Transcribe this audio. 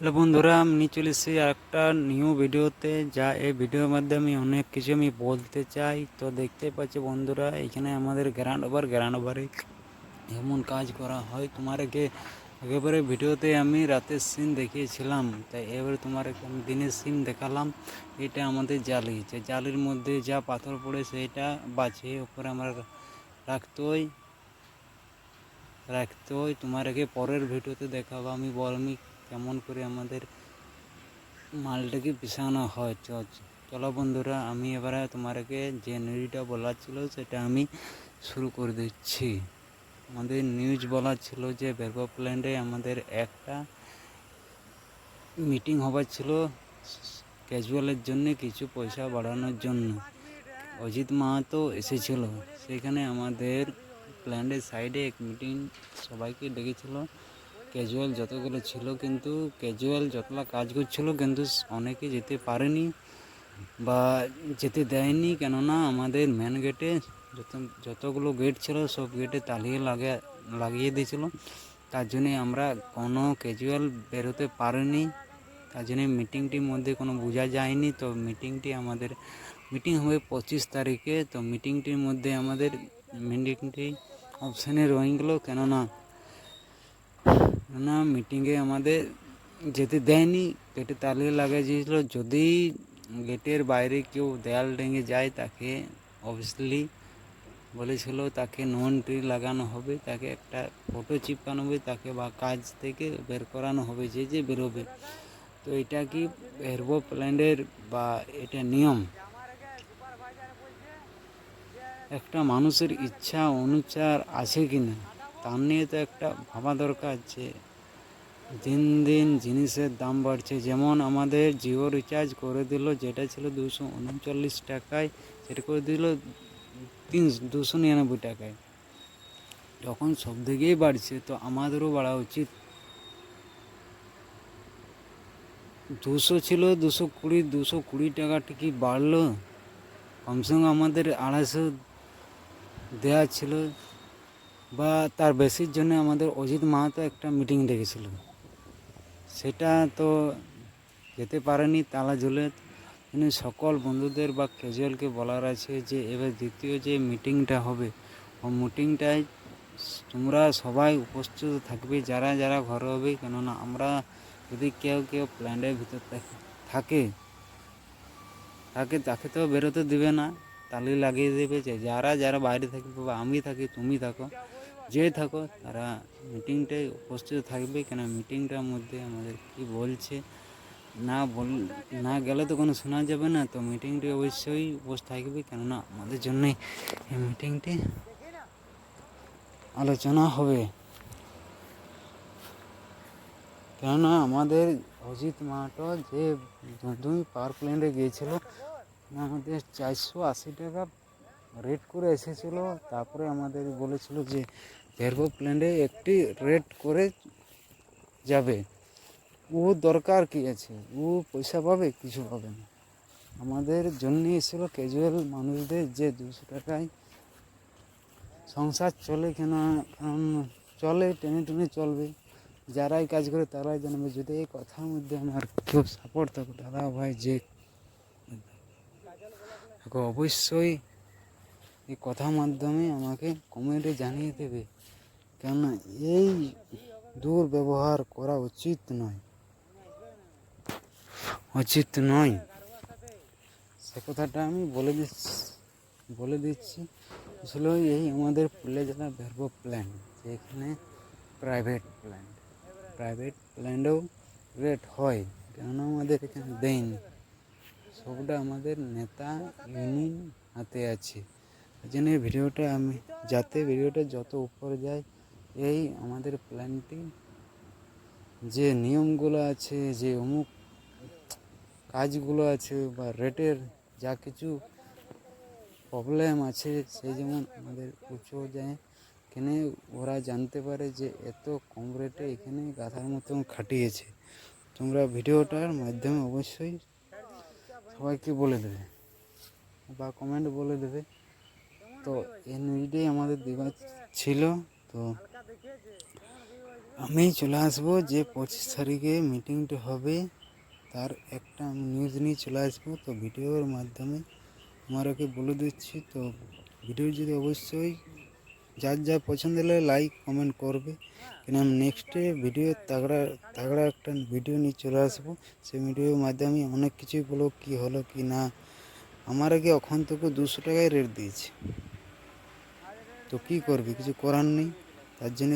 Hello বন্ধুরা, আমি চলে এসেছি একটা নিউ ভিডিওতে যা এই ভিডিওর মাধ্যমে অনেক কিছু আমি বলতে চাই। তো দেখতে পাচ্ছি বন্ধুরা, এখানে আমাদের গ্র্যান্ড ওভার গ্র্যান্ড ওভারে এমন কাজ করা হয়। তোমারকে একেবারে ভিডিওতে আমি রাতের সিন দেখিয়েছিলাম। তাই এবারে তোমার আমি দিনের সিন দেখালাম। এটা আমাদের জালি। যে জালির মধ্যে যা পাথর পড়ে সেটা বাঁচিয়ে উপরে আমরা রাখতে হয় রাখতে হয় তোমারকে পরের ভিডিওতে দেখাবো। আমি বলমি কেমন করে আমাদের মালটাকে পিছানো হয়। চলো বন্ধুরা, আমি এবারে তোমারকে যে নিউজটা বলার ছিল সেটা আমি শুরু করে দিচ্ছি। আমাদের নিউজ বলার ছিল যে বেরগো প্ল্যান্টে আমাদের একটা মিটিং হবার ছিল ক্যাজুয়ালের জন্য, কিছু পয়সা বাড়ানোর জন্য। অজিত মাহাতো এসেছিল। সেখানে আমাদের প্ল্যান্টের সাইডে এক মিটিং সবাইকে ডেকেছিল। ক্যাজুয়াল যতগুলো ছিল কিন্তু ক্যাজুয়াল যতলা কাজ করছিল কিন্তু অনেকে যেতে পারেনি বা যেতে দেয়নি। কেননা আমাদের মেন গেটে যত, যতগুলো গেট ছিল সব গেটে তালিয়ে লাগে, লাগিয়ে দিয়েছিল। তার জন্যে আমরা কোনো ক্যাজুয়াল বেরোতে পারিনি। তার জন্যে মিটিংটির মধ্যে কোনো বোঝা যায়নি। তো মিটিংটি আমাদের মিটিং হবে পঁচিশ তারিখে। তো মিটিংটির মধ্যে আমাদের মিটিংটি অপশানে রয়ে গেলো। কেননা না মিটিংয়ে আমাদের যেতে দেয়নি। গেটে তালিয়ে লাগিয়েছিল যদি গেটের বাইরে কেউ দেয়াল ডেঙে যায়, তাকে অবভিয়াসলি বলেছিল, তাকে নন ট্রি লাগানো হবে, তাকে একটা ফটো চিপকানো হবে, তাকে বা কাজ থেকে বের করানো হবে, যে যে বেরোবে। তো এটা কি হেরবো প্ল্যান্ডের বা এটা নিয়ম? একটা মানুষের ইচ্ছা, অনুচার আছে কি না তার নিয়ে তো একটা ভাবা দরকার যে দিন দিন জিনিসের দাম বাড়ছে। যেমন আমাদের জিও রিচার্জ করে দিল, যেটা ছিল দুশো উনচল্লিশ টাকায়, সেটা করে দিল তিন, দুশো নিরানব্বই টাকায়। যখন সব দিকেই বাড়ছে, তো আমাদেরও বাড়া উচিত। দুশো ছিল, দুশো কুড়ি দুশো কুড়ি টাকা ঠিকই বাড়লো? কমসে কম আমাদের আড়াইশো দেওয়া ছিল। বা তার বেশির জন্য আমাদের অজিত মাহাতো একটা মিটিং ডেকেছিল। সেটা তো যেতে পারেনি তালা ঝুলে কিন্তু সকল বন্ধুদের বা ক্যাজুয়ালকে বলার আছে যে, এবার দ্বিতীয় যে মিটিংটা হবে ও মিটিংটায় তোমরা সবাই উপস্থিত থাকবে, যারা যারা ঘরে হবে। কেননা আমরা যদি কেউ কেউ প্ল্যান্টের ভিতর থাকে তাকে তাকে তো বেরোতে দেবে না, তালি লাগিয়ে দেবে যে, যারা যারা বাইরে থাকবে বা আমি থাকি, তুমি থাকো। যে থাকো তারা মিটিংটায় উপস্থিত থাকবে কেন? মিটিংটার মধ্যে আমাদের কি বলছে? না বল, না গেলে তো কোনো শোনা যাবে না। তো মিটিংটি অবশ্যই উপস্থিত থাকবে কেননা আমাদের জন্যই এই মিটিংটি আলোচনা হবে। কেননা আমাদের অজিত মাহাতো যে দুই পাওয়ার প্ল্যান্টে গিয়েছিল, আমাদের চারশো আশি টাকা রেট করে এসেছিল, তারপরে আমাদের বলেছিল যে ভেরভো প্ল্যান্টে একটি রেট করে যাবে। ও দরকার কি আছে? ও পয়সা পাবে? কিছু পাবে না। আমাদের জন্য এসেছিল ক্যাজুয়াল মানুষদের যে দুশো টাকায় সংসার চলে কেন চলে, টেনে টেনে চলবে। যারাই কাজ করে তারাই জানবে। যদি এই কথার মধ্যে আমার কেউ সাপোর্ট থাকে, দাদা ভাই, যে অবশ্যই এই কথার মাধ্যমে আমাকে কমেন্টে জানিয়ে দেবে। কেননা এই দুর্ব্যবহার করা উচিত নয়। উচিত নয়। সে কথাটা আমি বলে দিচ্ছি বলে দিচ্ছি। আসলে এই আমাদের পুরুলিয়া জেলা ভেরব প্ল্যান্ট যেখানে প্রাইভেট প্ল্যান্ট প্রাইভেট প্ল্যান্টেও রেট হয় কেন আমাদের এখানে দেয়নি। সবটা আমাদের নেতা ইউনিয়ন হাতে আছে। এই ভিডিওটা আমি, যাতে ভিডিওটা যত উপরে যায়, এই আমাদের প্ল্যানটি যে নিয়মগুলো আছে, যে অমুক কাজগুলো আছে বা রেটের যা কিছু প্রবলেম আছে, সেই যেমন আমাদের উঁচু যায়, এখানে ওরা জানতে পারে যে এত কম রেটে এখানে গাধার মতন খাটিয়েছে। তোমরা ভিডিওটার মাধ্যমে অবশ্যই সবাইকে বলে দেবে বা কমেন্ট বলে দেবে। তো এই নিউজটাই আমাদের দেওয়ার ছিল। তো আমি চলে আসব যে পঁচিশ তারিখে মিটিংটা হবে। তার একটা আমি নিউজ নিয়ে চলে আসব। তো ভিডিওর মাধ্যমে তোমাদেরকে বলে দিচ্ছি। তো ভিডিও যদি অবশ্যই যার যা পছন্দ হলে লাইক, কমেন্ট করবে। কেন আমি নেক্সটে ভিডিও তাগড়া তাগড়া একটা ভিডিও নিয়ে চলে আসব। সেই ভিডিওর মাধ্যমে অনেক কিছুই বলো কি হলো কি না। আমার আগে ওখান থেকে দুশো টাকায় রেট দিয়েছে। তো কি করবি? কিছু করার নেই। তার জন্য